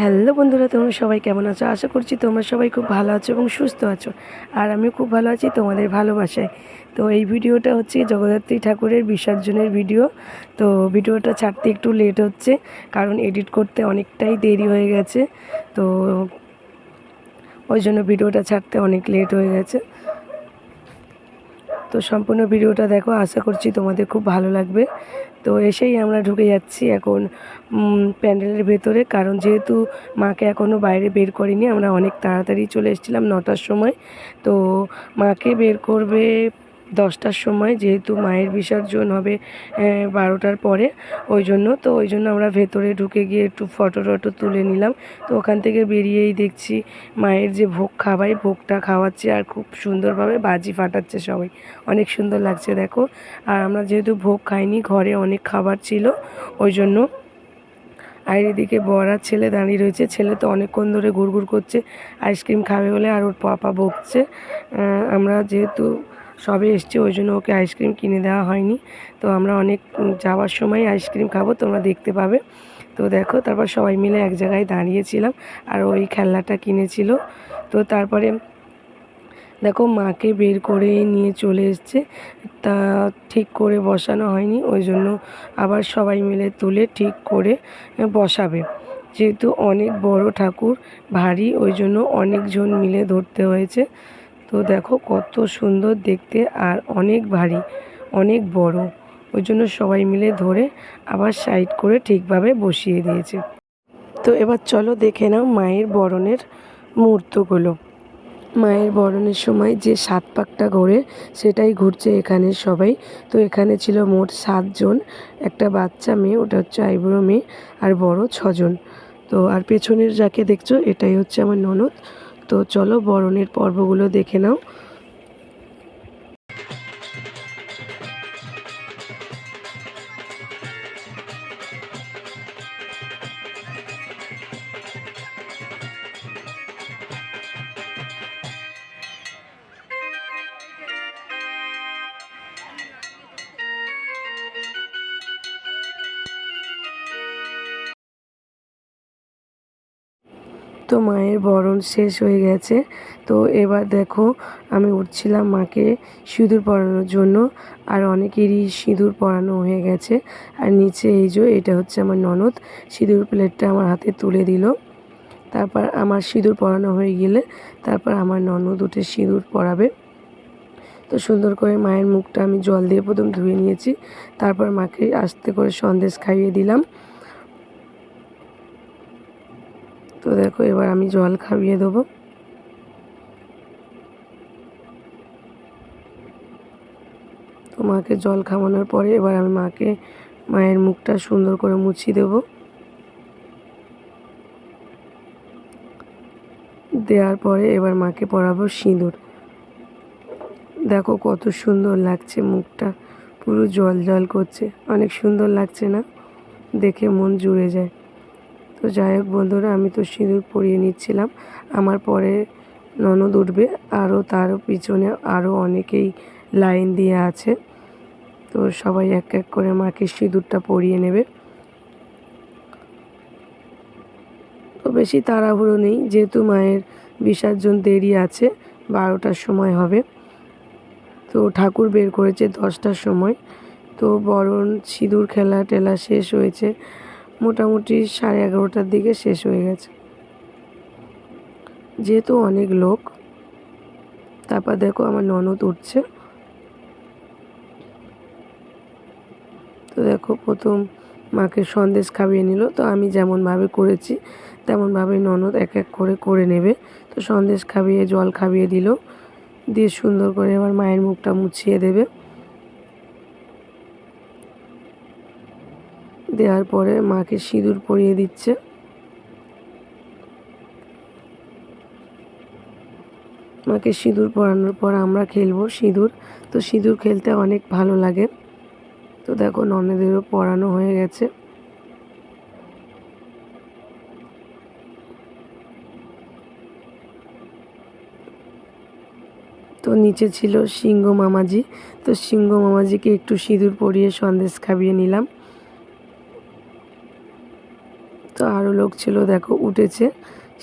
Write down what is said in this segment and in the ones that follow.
Hello বন্ধুরা, তোমরা সবাই কেমন আছো? আশা করছি তোমরা সবাই খুব ভালো আছো এবং সুস্থ আছো। আর আমিও খুব ভালো আছি তোমাদের ভালোবাসায়। তো এই ভিডিওটা হচ্ছে জগদ্ধাত্রী ঠাকুরের বিসর্জনের ভিডিও। তো ভিডিওটা ছাড়তে একটু লেট হচ্ছে, কারণ এডিট করতে অনেকটাই দেরি হয়ে গেছে। তো ওই জন্য ভিডিওটা ছাড়তে অনেক লেট হয়ে গেছে। তো সম্পূর্ণ ভিডিওটা দেখো, আশা করছি তোমাদের খুব ভালো লাগবে। তো এসেই আমরা ঢুকে যাচ্ছি এখন প্যান্ডেলের ভেতরে। কারণ যেহেতু মাকে এখনও বাইরে বের করিনি, আমরা অনেক তাড়াতাড়ি চলে এসেছিলাম নটার সময়। তো মাকে বের করবে দশটার সময় যেহেতু মায়ের বিসর্জন হবে বারোটার পরে। ওই জন্য, তো ওই জন্য আমরা ভেতরে ঢুকে গিয়ে একটু ফটো টটো তুলে নিলাম। তো ওখান থেকে বেরিয়েই দেখছি মায়ের যে ভোগ খাওয়াই ভোগটা খাওয়াচ্ছে আর খুব সুন্দরভাবে বাজি ফাটাচ্ছে সবাই। অনেক সুন্দর লাগছে, দেখো। আর আমরা যেহেতু ভোগ খাইনি, ঘরে অনেক খাবার ছিল, ওই জন্য আর এদিকে বর আর ছেলে দাঁড়িয়ে রয়েছে। ছেলে তো অনেকক্ষণ ধরে ঘুরঘুর করছে, আইসক্রিম খাবে বলে আর ওর পাপা বকছে। আমরা যেহেতু সবে এসছি, ওই জন্য ওকে আইসক্রিম কিনে দেওয়া হয়নি। তো আমরা অনেক যাওয়ার সময় আইসক্রিম খাব, তোমরা দেখতে পাবে। তো দেখো, তারপর সবাই মিলে এক জায়গায় দাঁড়িয়েছিলাম আর ওই খেলনাটা কিনেছিল। তো তারপরে দেখো, মাকে বের করে নিয়ে চলে এসছে। তা ঠিক করে বসানো হয়নি, ওই জন্য আবার সবাই মিলে তুলে ঠিক করে বসাবে। যেহেতু অনেক বড় ঠাকুর, ভারী, ওই জন্য অনেকজন মিলে ধরতে হয়েছে। তো দেখো কত সুন্দর দেখতে আর অনেক ভারী, অনেক বড়। ওই জন্য সবাই মিলে ধরে আবার সাইড করে ঠিকভাবে বসিয়ে দিয়েছে। তো এবার চলো দেখে নাও মায়ের বরণের মুহূর্তগুলো। মায়ের বরণের সময় যে সাত পাকটা ঘোরে সেটাই ঘুরছে এখানে সবাই। তো এখানে ছিল মোট সাতজন, একটা বাচ্চা মেয়ে, ওটা হচ্ছে আইবুড়ো মেয়ে, আর বড় ছজন। তো আর পেছনের যাকে দেখছ, এটাই হচ্ছে আমার ননদ। তো চলো বরণের পর্বগুলো দেখে নাও। তো মায়ের বরণ শেষ হয়ে গেছে। তো এবার দেখো, আমি উঠছিলাম মাকে সিঁদুর পরানোর জন্য, আর অনেকেরই সিঁদুর পরানো হয়ে গেছে। আর নিচে এই যে, এটা হচ্ছে আমার ননদ, সিঁদুর প্লেটটা আমার হাতে তুলে দিল। তারপর আমার সিঁদুর পরানো হয়ে গেলে, তারপর আমার ননদ উঠে সিঁদুর পরাবে। তো সুন্দর করে মায়ের মুখটা আমি জল দিয়ে প্রথম ধুয়ে নিয়েছি। তারপর মাকে আস্তে করে সন্দেশ খাইয়ে দিলাম। তো দেখো, এবার আমি জল খাইয়ে দেবো। তো মাকে জল খাওয়ানোর পরে এবার আমি মাকে মায়ের মুখটা সুন্দর করে মুছিয়ে দেবো। দেওয়ার পরে এবার মাকে পরাবো সিঁদুর। দেখো কত সুন্দর লাগছে মুখটা, পুরো জল জল করছে। অনেক সুন্দর লাগছে না? দেখে মন জুড়ে যায়। তো যাই হোক বন্ধুরা, আমি তো সিঁদুর পরিয়ে নিচ্ছিলাম। আমার পরে ননদ উঠবে, আরও তার পিছনে আরও অনেকেই লাইন দিয়ে আছে। তো সবাই এক এক করে মাকে সিঁদুরটা পরিয়ে নেবে। তো বেশি তাড়াহুড়ো নেই, যেহেতু মায়ের বিসর্জন দেরি আছে, বারোটার সময় হবে। তো ঠাকুর বের করেছে দশটার সময়। তো বরণ, সিঁদুর খেলা টেলা শেষ হয়েছে। মোটামুটি সাড়ে এগারোটার দিকে শেষ হয়ে গেছে। যেহেতু অনেক লোক, তারপর দেখো আমার ননদ উঠছে। তো দেখো প্রথম মাকে সন্দেশ খাইয়ে নিল। তো আমি যেমনভাবে করেছি, তেমনভাবে ননদ এক এক করে করে নেবে। তো সন্দেশ খাইয়ে, জল খাইয়ে দিল। দিয়ে সুন্দর করে আবার মায়ের মুখটা মুছিয়ে দেবে। দেওয়ার পরে মাকে সিঁদুর পরিয়ে দিচ্ছে। মাকে সিঁদুর পরানোর পর আমরা খেলব সিঁদুর। তো সিঁদুর খেলতে অনেক ভালো লাগে। তো দেখো ননদেরও পরানো হয়ে গেছে। তো নিচে ছিল সিংহ মামাজি। তো সিংহ মামাজিকে একটু সিঁদুর পরিয়ে সন্দেশ খাইয়ে নিলাম। তো আরও লোক ছিল, দেখো, উঠেছে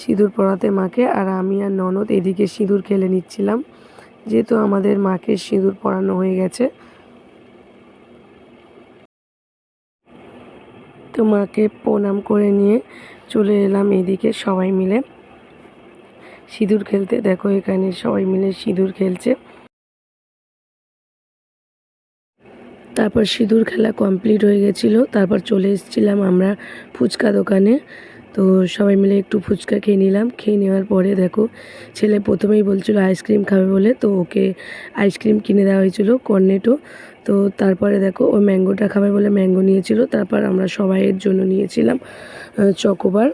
সিঁদুর পরাতে মাকে আর আমি আর ননদ এদিকে সিঁদুর খেলে নিচ্ছিলাম। যেহেতু আমাদের মাকে সিঁদুর পরানো হয়ে গেছে। তো মাকে প্রণাম করে নিয়ে চলে এলাম এদিকে সবাই মিলে। সিঁদুর খেলতে, দেখো এখানে সবাই মিলে সিঁদুর খেলছে। তারপর সিঁদুর খেলা কমপ্লিট হয়ে গেছিল। তারপর চলে এসেছিলাম আমরা ফুচকা দোকানে। তো সবাই মিলে একটু ফুচকা খেয়ে নিলাম। খেয়ে নেওয়ার পরে দেখো, ছেলে প্রথমেই বলছিল আইসক্রিম খাবে বলে, তো ওকে আইসক্রিম কিনে দেওয়া হয়েছিল কর্নেটো। তো তারপরে দেখো, ও ম্যাঙ্গোটা খাবে বলে ম্যাঙ্গো নিয়েছিল। তারপর আমরা সবাইয়ের জন্য নিয়েছিলাম চকোবার।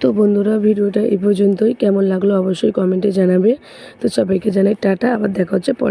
তো বন্ধুরা, ভিডিওটা এই পর্যন্তই। কেমন লাগল অবশ্যই কমেন্টে জানাবে। তো সবাইকে জানাই টাটা। আবার দেখা হচ্ছে পরে।